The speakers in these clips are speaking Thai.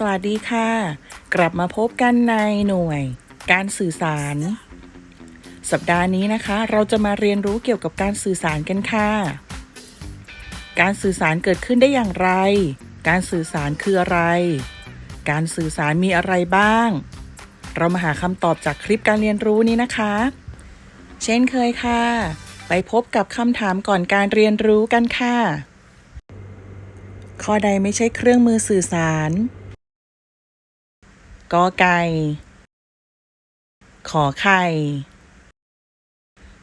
สวัสดีค่ะ กลับมาพบกันในหน่วย การสื่อสาร สัปดาห์นี้นะคะ เราจะมาเรียนรู้เกี่ยวกับการสื่อสารกันค่ะ การสื่อสารเกิดขึ้นได้อย่างไร การสื่อสารคืออะไร การสื่อสารมีอะไรบ้าง เรามาหาคำตอบจากคลิปการเรียนรู้นี้นะคะ เช่นเคยค่ะ ไปพบกับคำถามก่อนการเรียนรู้กันค่ะ ข้อใดไม่ใช่เครื่องมือสื่อสาร กอไก่ ขอไข่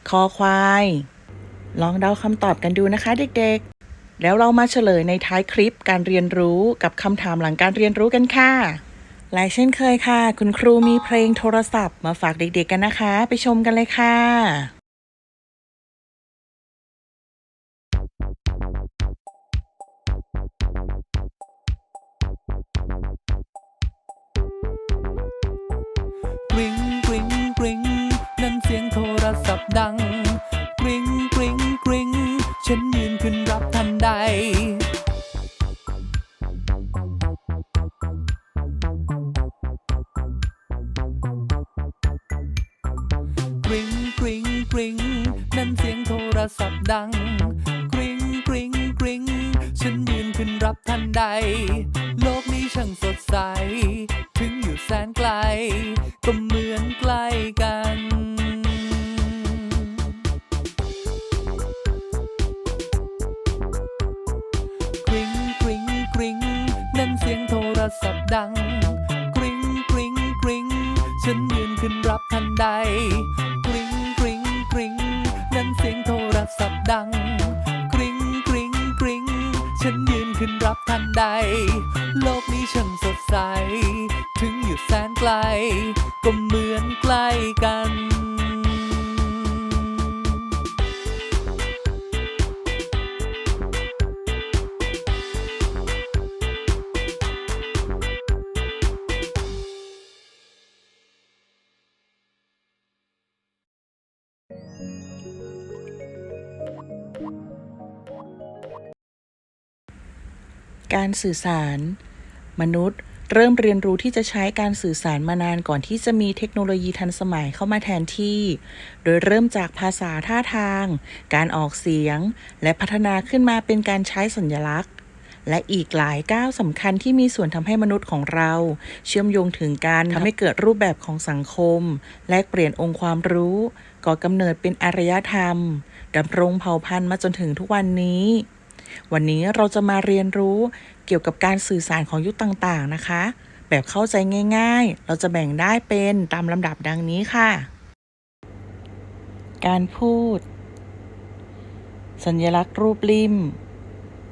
คอควาย ลองเดาคำตอบกันดูนะคะเด็กๆ แล้วเรามาเฉลยในท้ายคลิปการเรียนรู้กับคำถามหลังการเรียนรู้กันค่ะ และเช่นเคยค่ะ คุณครูมีเพลงโทรศัพท์มาฝากเด็กๆกันนะคะ ไปชมกันเลยค่ะ ดัง กริ๊งกริ๊งกริ๊งฉันยืนขึ้นรับทันใด กริ๊งกริ๊งกริ๊งนั่นเสียงโทรศัพท์ดัง กริ๊งกริ๊งกริ๊งฉันยืนขึ้นรับทันใด ดัง กริ๊งกริ๊งกริ๊งฉันยืนขึ้นรับทันใด กริ๊งกริ๊งกริ๊งนั่นเสียงโทรศัพท์ดัง กริ๊งกริ๊งกริ๊งฉันยืนขึ้นรับทันใด โลกนี้ช่างสดใส ถึงอยู่แสนไกล ก็เหมือนใกล้กัน การสื่อสาร มนุษย์เริ่มเรียนรู้ที่จะใช้การสื่อสารมานานก่อนที่จะมีเทคโนโลยีทันสมัยเข้ามาแทนที่ โดยเริ่มจากภาษาท่าทาง การออกเสียง และพัฒนาขึ้นมาเป็นการใช้สัญลักษณ์ และอีกหลายก้าวสำคัญที่มีส่วนทำให้มนุษย์ของเรา เชื่อมโยงถึงการทำให้เกิดรูปแบบของสังคม แลกเปลี่ยนองค์ความรู้ก่อกำเนิดเป็นอารยธรรมดำรงเผ่าพันธุ์มาจนถึงทุกวันนี้ วันนี้เราจะมาเรียนรู้เกี่ยวกับการสื่อสารของยุคต่างๆนะคะ แบบเข้าใจง่าย ๆ เราจะแบ่งได้เป็นตามลำดับดังนี้ค่ะ การพูด สัญลักษณ์รูปริม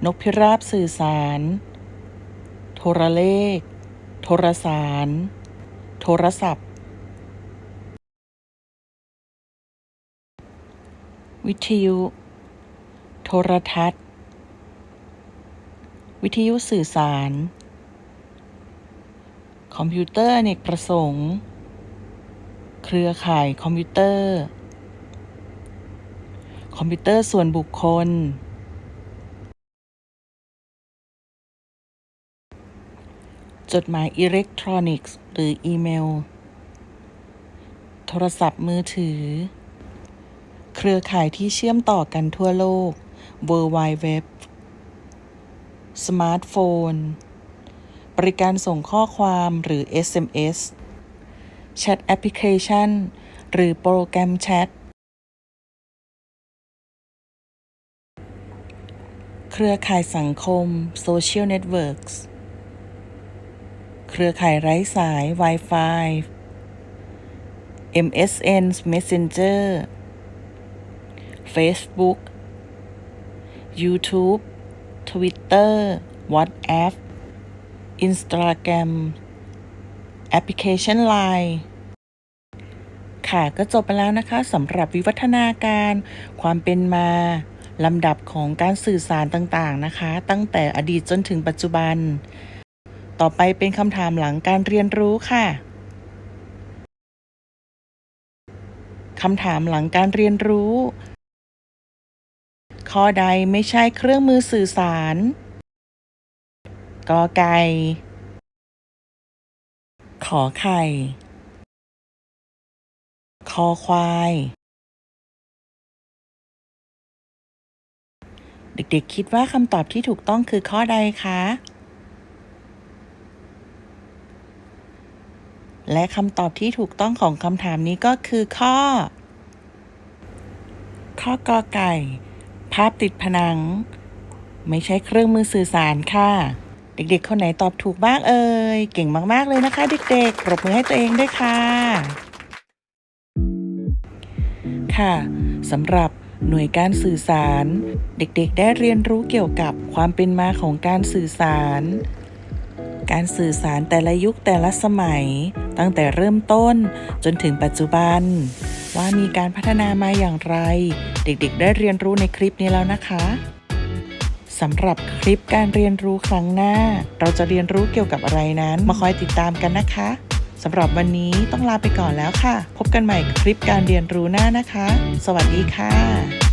นกพิราบสื่อสาร โทรเลข โทรสาร โทรศัพท์ วิทยุ โทรทัศน์ วิทยุสื่อสาร คอมพิวเตอร์อเนกประสงค์ เครือข่ายคอมพิวเตอร์ คอมพิวเตอร์ส่วนบุคคล จดหมายอิเล็กทรอนิกส์ หรืออีเมล โทรศัพท์มือถือ เครือข่ายที่เชื่อมต่อกันทั่วโลก World Wide Web สมาร์ทโฟน บริการส่งข้อความหรือ SMS แชทแอปพลิเคชัน หรือโปรแกรมแชท เครือข่ายสังคม Social Networks เครือข่ายไร้สาย Wi-Fi MSN Messenger Facebook YouTube Twitter WhatsApp Instagram แอปพลิเคชัน Line ค่ะก็จบไปแล้วนะคะสำหรับวิวัฒนาการความเป็นมาลำดับของการสื่อสารต่างๆนะคะ ตั้งแต่อดีตจนถึงปัจจุบัน ต่อไปเป็นคำถามหลังการเรียนรู้ค่ะคำถามหลังการเรียนรู้ ข้อใดไม่ใช่เครื่องมือสื่อสารกอไก่ ขอไข่ คอควาย เด็กๆคิดว่าคำตอบที่ถูกต้องคือข้อใดคะ และคำตอบที่ถูกต้องของคำถามนี้ก็คือข้อ ข้อกอไก่ ภาพติดผนัง ไม่ใช่เครื่องมือสื่อสารค่ะ เด็กๆ คนไหนตอบถูกบ้างเอ่ย เก่งมากๆเลยนะคะ เด็กๆปรบมือให้ตัวเองด้วยค่ะ ค่ะสำหรับหน่วยการสื่อสาร เด็กๆ ได้เรียนรู้เกี่ยวกับความเป็นมาของการสื่อสาร การสื่อสารแต่ละยุคแต่ละสมัย ตั้งแต่เริ่มต้นจนถึงปัจจุบัน ว่ามีการพัฒนามาอย่างไร เด็กๆ ได้เรียนรู้ในคลิปนี้แล้วนะคะสำหรับคลิปการเรียนรู้ครั้งหน้า เราจะเรียนรู้เกี่ยวกับอะไรนั้น มาคอยติดตามกันนะคะสำหรับวันนี้ต้องลาไปก่อนแล้วค่ะ พบกันใหม่คลิปการเรียนรู้หน้านะคะ สวัสดีค่ะ